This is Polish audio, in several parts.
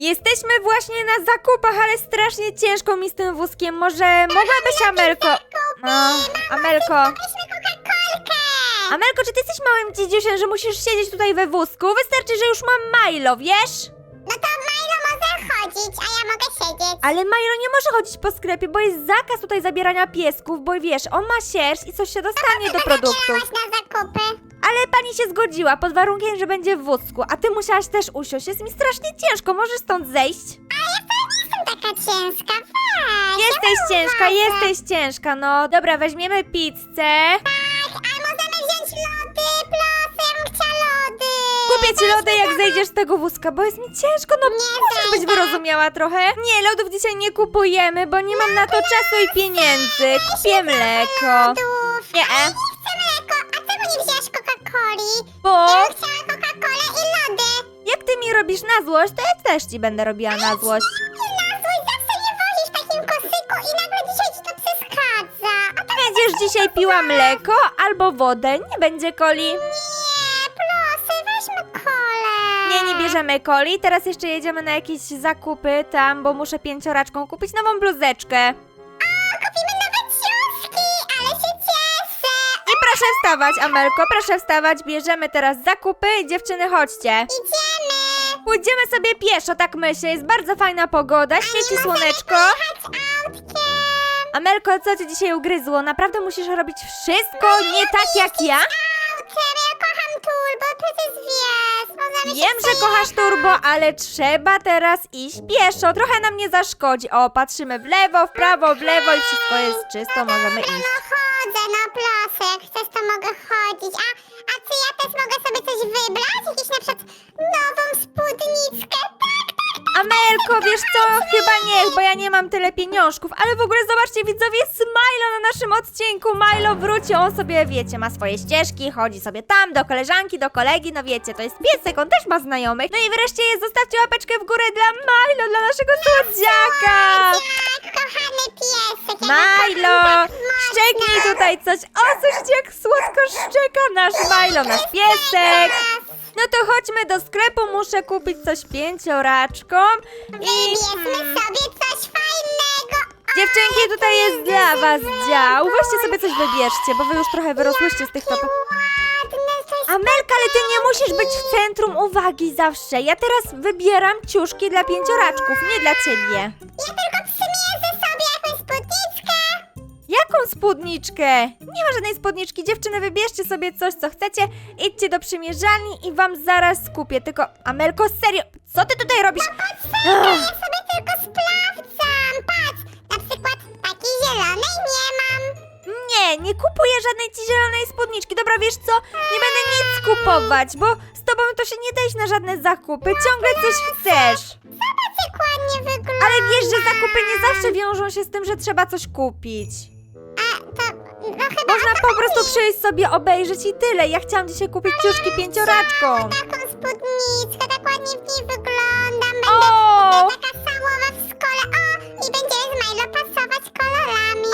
Jesteśmy właśnie na zakupach, ale strasznie ciężko mi z tym wózkiem. Może mogłabyś, Amelko... No, Amelko... Weźmy Coca-Colkę! Amelko, czy ty jesteś małym dzidziusiem, że musisz siedzieć tutaj we wózku? Wystarczy, że już mam Milo, wiesz? Mogę siedzieć. Ale Milo nie może chodzić po sklepie, bo jest zakaz tutaj zabierania piesków, bo wiesz, on ma sierść i coś się dostanie do produktów. Na zakupy. Ale pani się zgodziła, pod warunkiem, że będzie w wózku, a ty musiałaś też usiąść. Jest mi strasznie ciężko, możesz stąd zejść? Jestem taka ciężka, weź. Jesteś ciężka, jesteś ciężka, no. Dobra, weźmiemy pizzę. Ci lody, jak zejdziesz z tego wózka, bo jest mi ciężko, no Nie musisz być wyrozumiała trochę. Nie, lodów dzisiaj nie kupujemy, bo nie mam na to czasu i pieniędzy. Kupię mleko. Lodów. Nie, e. nie chcę mleko. A czemu nie wzięłaś Coca-Coli? Bo Ja bym chciała Coca-Colę i lody. jak ty mi robisz na złość, to ja też ci będę robiła na złość. I na złość zawsze nie wolisz w takim kosyku i nagle dzisiaj ci to przeszkadza. A tak Będziesz dzisiaj piła mleko albo wodę, nie będzie coli. nie, bierzemy coli. Teraz jeszcze jedziemy na jakieś zakupy tam, bo muszę pięcioraczką kupić nową bluzeczkę. Kupimy nowe ciuszki, ale się cieszę. I proszę wstawać, Amelko, proszę wstawać. Bierzemy teraz zakupy i dziewczyny, chodźcie. Idziemy. Pójdziemy sobie pieszo, tak myślę. Jest bardzo fajna pogoda, świeci słoneczko. Autkiem. Amelko, co ci dzisiaj ugryzło? Naprawdę musisz robić wszystko nie tak jak ja? Turbo, przecież wiesz. Możemy się Wiem, że kochasz turbo, ale trzeba teraz iść pieszo. Trochę nam nie zaszkodzi. O, patrzymy w lewo, w prawo, w lewo i wszystko jest czysto, możemy iść. no chodzę, no proszę, jak chcesz to mogę chodzić. A, Wiesz co? Chyba nie, bo ja nie mam tyle pieniążków. Ale w ogóle zobaczcie, widzowie, jest Milo na naszym odcinku. Milo wróci, on sobie, wiecie, ma swoje ścieżki, chodzi sobie tam, do koleżanki, do kolegi, no wiecie, to jest piesek, on też ma znajomych. No i wreszcie jest, zostawcie łapeczkę w górę dla Milo, dla naszego słodziaka. tak, kochany piesek. ja go Milo, tak szczeknij tutaj coś. O, słyszycie jak słodko szczeka nasz Milo, nasz piesek. No to chodźmy do sklepu, muszę kupić coś pięcioraczkom. I Wybierzmy sobie coś fajnego. O, dziewczynki, tutaj jest dla was dział. Weźcie sobie coś wybierzcie, bo wy już trochę wyrosłyście z tych topów. ładne, jest Amelka, ale ty nie musisz być w centrum uwagi zawsze. Ja teraz wybieram ciuszki dla pięcioraczków, nie dla ciebie. Ja tylko spódniczkę. Jaką spódniczkę? Nie ma żadnej spódniczki. Dziewczyny, wybierzcie sobie coś, co chcecie. Idźcie do przymierzalni i wam zaraz kupię. Tylko, Amelko, serio, co ty tutaj robisz? Poczekaj, ja sobie tylko sprawdzam. Patrz, na przykład takiej zielonej nie mam. Nie, nie kupuję żadnej ci zielonej spódniczki. Dobra, wiesz co? Nie będę nic kupować, bo z tobą to się nie dajesz na żadne zakupy. Ciągle coś chcesz. Zobacz, jak ładnie wygląda. Ale wiesz, że zakupy nie zawsze wiążą się z tym, że trzeba coś kupić. Chyba Można po prostu przyjść sobie obejrzeć i tyle. Ja chciałam dzisiaj kupić ciuszki pięcioraczką. taką spódniczkę, tak ładnie w niej wyglądam. Będę O!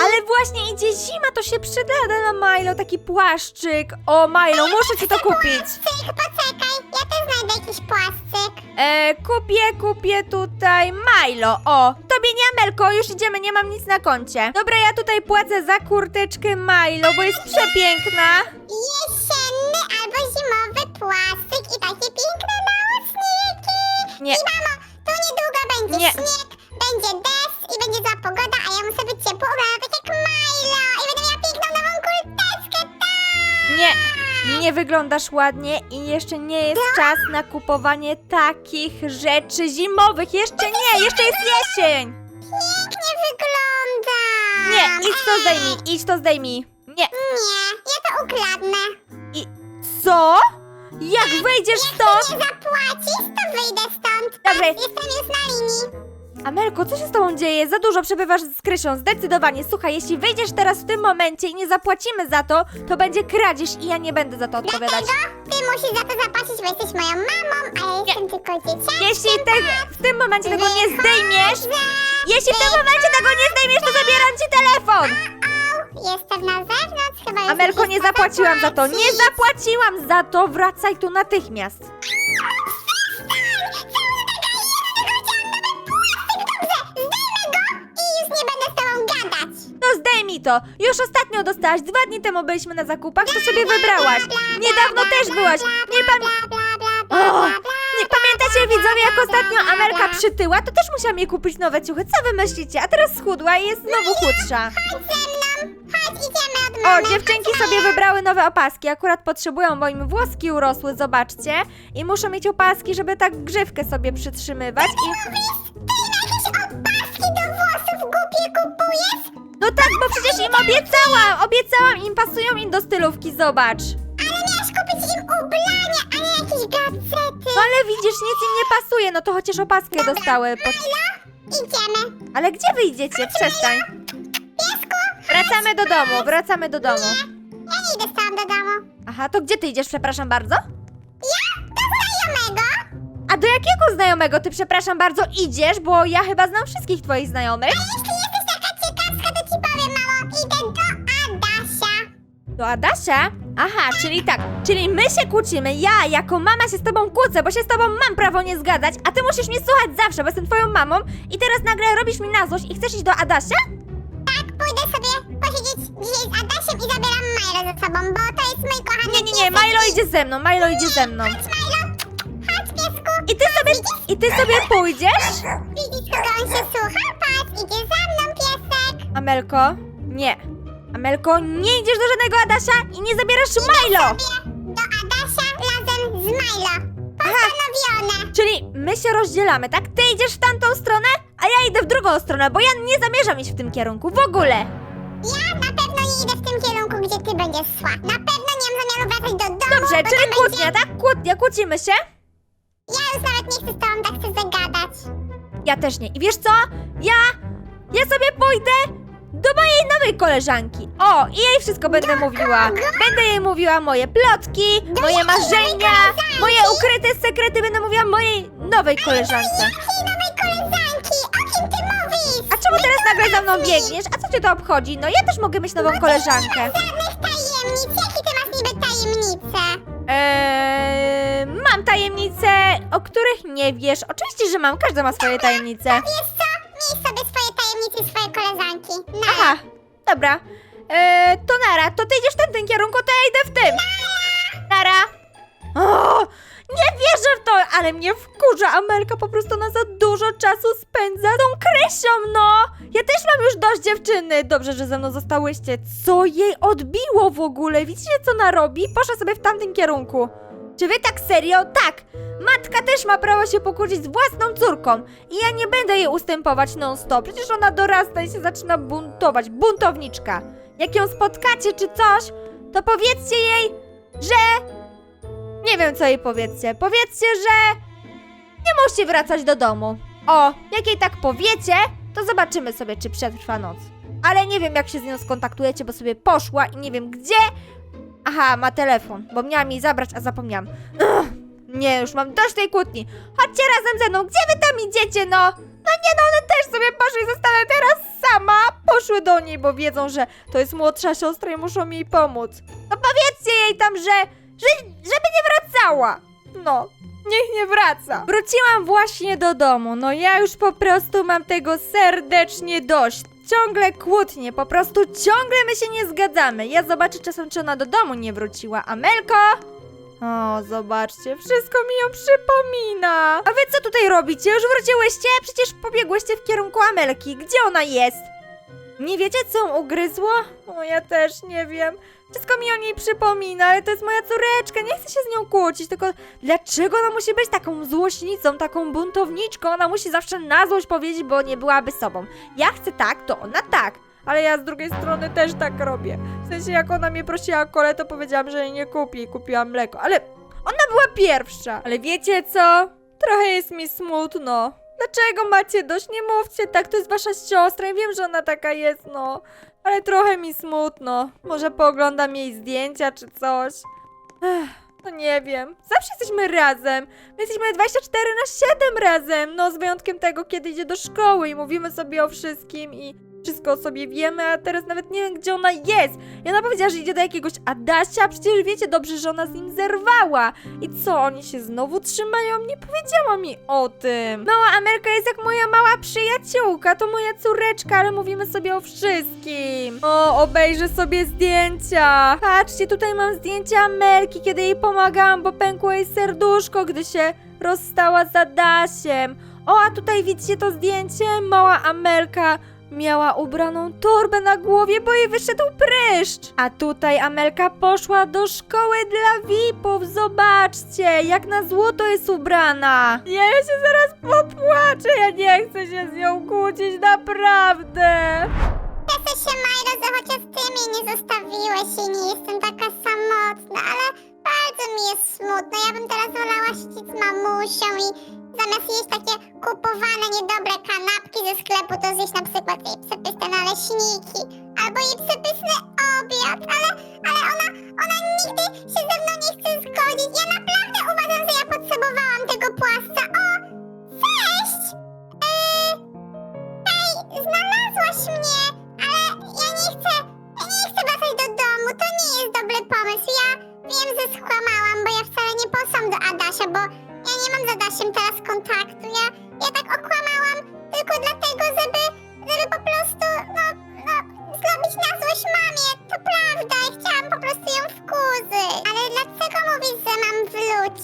Ale właśnie idzie zima, to się przyda na Milo, taki płaszczyk. O, Milo, muszę ci to kupić. Cyk, poczekaj, ja też znajdę jakiś płaszczyk. E, kupię, kupię tutaj Milo. O, tobie nie, Amelko, już idziemy, nie mam nic na koncie. Dobra, ja tutaj płacę za kurteczkę Milo, bo jest przepiękna. Jesienny albo zimowy płaszczyk i takie piękne nałóżniki. Nie. I mamo, tu niedługo będzie Nie. śnieg, nie wyglądasz ładnie i jeszcze nie jest czas na kupowanie takich rzeczy zimowych. Jeszcze nie, jeszcze jest jesień. Pięknie wygląda. Nie, idź to zdejmij, idź to zdejmij. Nie. Nie, ja to ukradnę. I co? Jak wejdziesz Jak stąd? nie zapłacisz, to wyjdę stąd. Dobra. Jestem już na linii. Amelko, co się z tobą dzieje? Za dużo przebywasz z Krysią, zdecydowanie. Słuchaj, jeśli wyjdziesz teraz w tym momencie i nie zapłacimy za to, to będzie kradzież i ja nie będę za to odpowiadać. Dlatego ty musisz za to zapłacić, bo jesteś moją mamą, a ja jestem tylko dzieciakiem. Jeśli te, w tym momencie tego nie zdejmiesz, Wychodzę. jeśli w tym momencie tego nie zdejmiesz, to zabieram ci telefon! Au, jestem na zewnątrz, chyba jest Amelko, jakiś nie zapłaciłam za to, nie zapłaciłam za to, wracaj tu natychmiast. To. Już ostatnio dostałaś, dwa dni temu byliśmy na zakupach, to sobie wybrałaś. Niedawno też byłaś. Nie pamiętam. Nie pamiętacie widzowie, jak ostatnio bla. przytyła, to też musiałam jej kupić nowe ciuchy. Co wy myślicie? A teraz schudła i jest znowu chudsza. Chodź ze mną, chodź, idziemy od O, dziewczynki sobie wybrały nowe opaski. Akurat potrzebują, bo im włoski urosły, zobaczcie. I muszą mieć opaski, żeby tak grzywkę sobie przytrzymywać. I... Ty jakieś opaski do włosów głupie kupujesz? No tak, bo przecież im obiecałam! Obiecałam im, pasują im do stylówki, zobacz. Ale miałaś kupić im ubrania, a nie jakieś gadżety. No ale widzisz, nic im nie pasuje, no to chociaż opaskę dostały. Po... Milo, idziemy. Ale gdzie wyjdziecie? Przestań. Piesku, Wracamy do domu, wracamy do domu. ja nie idę z tobą do domu. Aha, to gdzie ty idziesz, przepraszam bardzo? Ja? Do znajomego. A do jakiego znajomego ty, przepraszam bardzo, idziesz? Bo ja chyba znam wszystkich twoich znajomych. Jeśli Do Adasia? Aha, czyli tak, czyli my się kłócimy, ja jako mama się z tobą kłócę, bo się z tobą mam prawo nie zgadzać, a ty musisz mnie słuchać zawsze, bo jestem twoją mamą i teraz nagle robisz mi na złość i chcesz iść do Adasia? Tak, pójdę sobie posiedzieć dzisiaj z Adasiem i zabieram Majrę ze sobą, bo to jest mój kochany Nie, nie, nie, piesek. Milo idzie ze mną, Milo idzie ze mną. Chodź, Milo. Chodź, piesku. I ty sobie, i ty sobie pójdziesz? Widzisz, kogo on się słucha? Patrz, idzie za mną piesek. Amelko, nie. Amelko, nie idziesz do żadnego Adasia i nie zabierasz Milo! Sobie do Adasia razem z Milo. Postanowione. Czyli my się rozdzielamy, tak? Ty idziesz w tamtą stronę, a ja idę w drugą stronę, bo ja nie zamierzam iść w tym kierunku, w ogóle. Ja na pewno nie idę w tym kierunku, gdzie ty będziesz szła. Na pewno nie mam zamiaru wracać do domu, Dobrze, bo czyli tam kłótnia, będzie... tak? Kłótnia, kłócimy się? Ja już nawet nie chcę z tobą tak chcę zagadać. Ja też nie. I wiesz co? Ja, ja sobie pójdę do mojej nowej koleżanki. O, i jej wszystko będę mówiła. Będę jej mówiła moje plotki, moje marzenia, moje ukryte sekrety. Będę mówiła mojej nowej koleżance. Jakiej nowej koleżanki? O kim ty mówisz? A czemu teraz nagle za mną biegniesz? A co cię to obchodzi? No ja też mogę mieć nową koleżankę. Żadnych tajemnic. Jakie ty masz niby tajemnice? Eee, mam tajemnice, o których nie wiesz. Oczywiście, że mam. Każda ma swoje tajemnice. Wiesz co? Miej sobie No. Aha, dobra. Eee, to Nara, to ty idziesz w tamtym kierunku, to ja idę w tym. Nara. O, nie wierzę w to, ale mnie wkurza. Amelka po prostu na za dużo czasu spędza tą Krysią, no. Ja też mam już dość dziewczyny. Dobrze, że ze mną zostałyście. Co jej odbiło w ogóle? Widzicie, co ona robi? Poszła sobie w tamtym kierunku. Czy wy tak serio? Tak! Matka też ma prawo się pokłócić z własną córką i ja nie będę jej ustępować non-stop. Przecież ona dorasta i się zaczyna buntować. Buntowniczka. Jak ją spotkacie czy coś, to powiedzcie jej, że... Nie wiem, co jej powiedzcie. Powiedzcie, że... Nie musi wracać do domu. O, jak jej tak powiecie, to zobaczymy sobie, czy przetrwa noc. Ale nie wiem, jak się z nią skontaktujecie, bo sobie poszła i nie wiem gdzie. Aha, ma telefon, bo miałam jej zabrać, a zapomniałam. Ugh, nie, już mam dość tej kłótni. Chodźcie razem ze mną, gdzie wy tam idziecie, no? No nie, no one też sobie poszły i zostanę teraz sama. Poszły do niej, bo wiedzą, że to jest młodsza siostra i muszą mi pomóc. No powiedzcie jej tam, że, że żeby nie wracała. No, niech nie wraca. Wróciłam właśnie do domu. No ja już po prostu mam tego serdecznie dość. Ciągle kłótnie, po prostu ciągle my się nie zgadzamy. Ja zobaczę czasem, czy ona do domu nie wróciła. Amelko? O, zobaczcie, wszystko mi ją przypomina. A wy co tutaj robicie? Już wróciłyście? Przecież pobiegłyście w kierunku Amelki. Gdzie ona jest? Nie wiecie, co ją ugryzło? O, ja też nie wiem. Wszystko mi o niej przypomina, ale to jest moja córeczka, nie chcę się z nią kłócić, tylko dlaczego ona musi być taką złośnicą, taką buntowniczką? Ona musi zawsze na złość powiedzieć, bo nie byłaby sobą. Ja chcę tak, to ona tak. Ale ja z drugiej strony też tak robię. W sensie, jak ona mnie prosiła o kole, to powiedziałam, że jej nie kupi i kupiłam mleko. Ale ona była pierwsza. Ale wiecie co? Trochę jest mi smutno. Dlaczego macie dość? Nie mówcie tak, to jest wasza siostra. Ja wiem, że ona taka jest, no. Ale trochę mi smutno. Może pooglądam jej zdjęcia czy coś. Ech, no nie wiem. Zawsze jesteśmy razem. My jesteśmy 24 na 7 razem. No, z wyjątkiem tego, kiedy idzie do szkoły i mówimy sobie o wszystkim i wszystko o sobie wiemy, a teraz nawet nie wiem, gdzie ona jest. I ona powiedziała, że idzie do jakiegoś Adasia, przecież wiecie dobrze, że ona z nim zerwała. I co, oni się znowu trzymają? Nie powiedziała mi o tym. Mała Amelka jest jak moja mała przyjaciółka, to moja córeczka, ale mówimy sobie o wszystkim. O, obejrzę sobie zdjęcia. Patrzcie, tutaj mam zdjęcia Amelki, kiedy jej pomagałam, bo pękło jej serduszko, gdy się rozstała z Adasiem. O, a tutaj widzicie to zdjęcie? Mała Amelka miała ubraną torbę na głowie, bo jej wyszedł pryszcz. A tutaj Amelka poszła do szkoły dla VIP-ów. Zobaczcie, jak na złoto jest ubrana. Ja się zaraz popłaczę, ja nie chcę się z nią kłócić, naprawdę. Cieszę się, Majro, że chociaż ty mnie nie zostawiłeś i nie jestem taka samotna, ale bardzo mi jest smutno. Ja bym teraz wolała siedzieć z mamusią i zamiast jeść takie kupowane, niedobre kanapki ze sklepu, to zjeść na przykład jej przepyszne naleśniki albo jej przepyszny obiad, ale, ale ona, ona nigdy się ze mną nie chce zgodzić. Ja naprawdę uważam, mam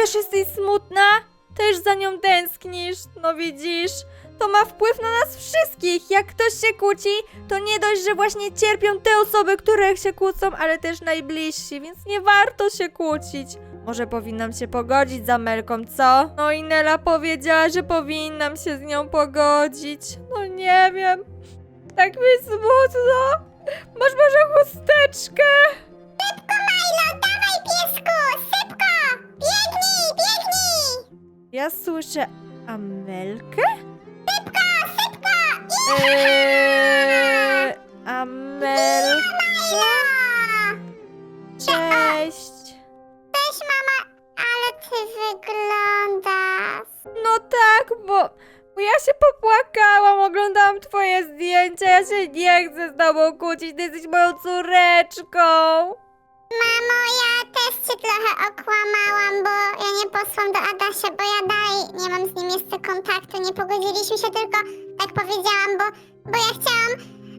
też jesteś smutna? Też za nią tęsknisz? No widzisz? To ma wpływ na nas wszystkich. Jak ktoś się kłóci, to nie dość, że właśnie cierpią te osoby, które się kłócą, ale też najbliżsi, więc nie warto się kłócić. Może powinnam się pogodzić z Amelką, co? No i Nela powiedziała, że powinnam się z nią pogodzić. No nie wiem. Tak mi smutno. Masz może chusteczkę? Szybko, Milo, dawaj piesku! Ja słyszę Amelkę? Szybko, szybko! Eee, Amelka,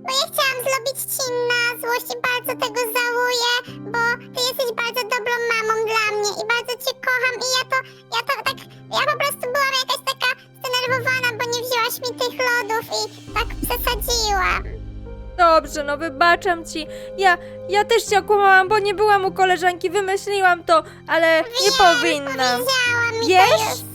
bo ja chciałam zrobić ci na złość i bardzo tego żałuję, bo ty jesteś bardzo dobrą mamą dla mnie i bardzo cię kocham i ja to, ja to tak, ja po prostu byłam jakaś taka zdenerwowana, bo nie wzięłaś mi tych lodów i tak przesadziłam. Dobrze, no wybaczam ci. Ja, ja też cię okłamałam, bo nie byłam u koleżanki, wymyśliłam to, ale nie powinnam. Powiedziałam mi to Wiesz? już.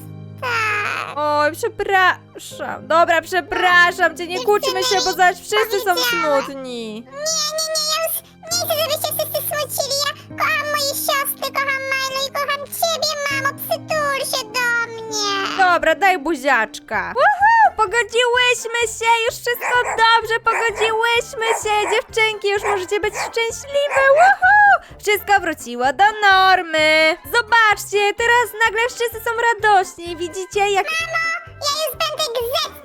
Oj, przepraszam. Dobra, przepraszam cię, nie kłóćmy się, bo zaś wszyscy są smutni. Nie, nie, nie, ja już nie chcę, żebyście wszyscy smucili. Ja kocham moje siostry, kocham Milo i kocham ciebie, mamo. Przytul się do mnie. Dobra, daj buziaczka. Woohoo, pogodziłyśmy się, już wszystko dobrze, pogodziłyśmy się. Dziewczynki, już możecie być szczęśliwe. Woohoo! Wszystko wróciło do normy. Zobaczcie, teraz nagle wszyscy są radośni. Widzicie, jak Mamo, ja już będę grzeczna.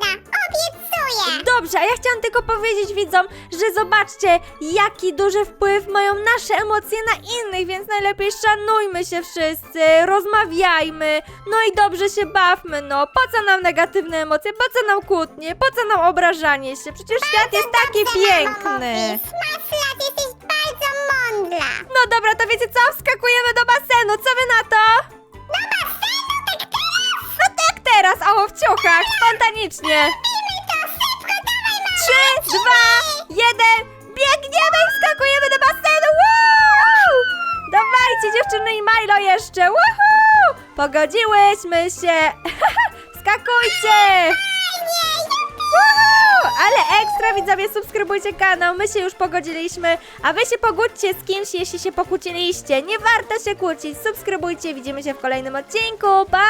Dobrze, a ja chciałam tylko powiedzieć widzom, że zobaczcie, jaki duży wpływ mają nasze emocje na innych, więc najlepiej szanujmy się wszyscy, rozmawiajmy, no i dobrze się bawmy, no. Po co nam negatywne emocje, po co nam kłótnie, po co nam obrażanie się? Przecież świat jest taki piękny. Masz lat, jesteś bardzo mądra. No dobra, to wiecie co? Wskakujemy do basenu, co wy na to? Do basenu, tak teraz. No tak teraz, o, w ciuchach, spontanicznie. Trzy, dwa, jeden, biegniemy i wskakujemy do basenu! Woo! Dawajcie dziewczyny i Milo jeszcze! Woohoo! Pogodziłyśmy się! Skakujcie! Nie, jupi. Dobra widzowie, subskrybujcie kanał, my się już pogodziliśmy, a wy się pogódźcie z kimś, jeśli się pokłóciliście. Nie warto się kłócić, subskrybujcie, widzimy się w kolejnym odcinku, pa!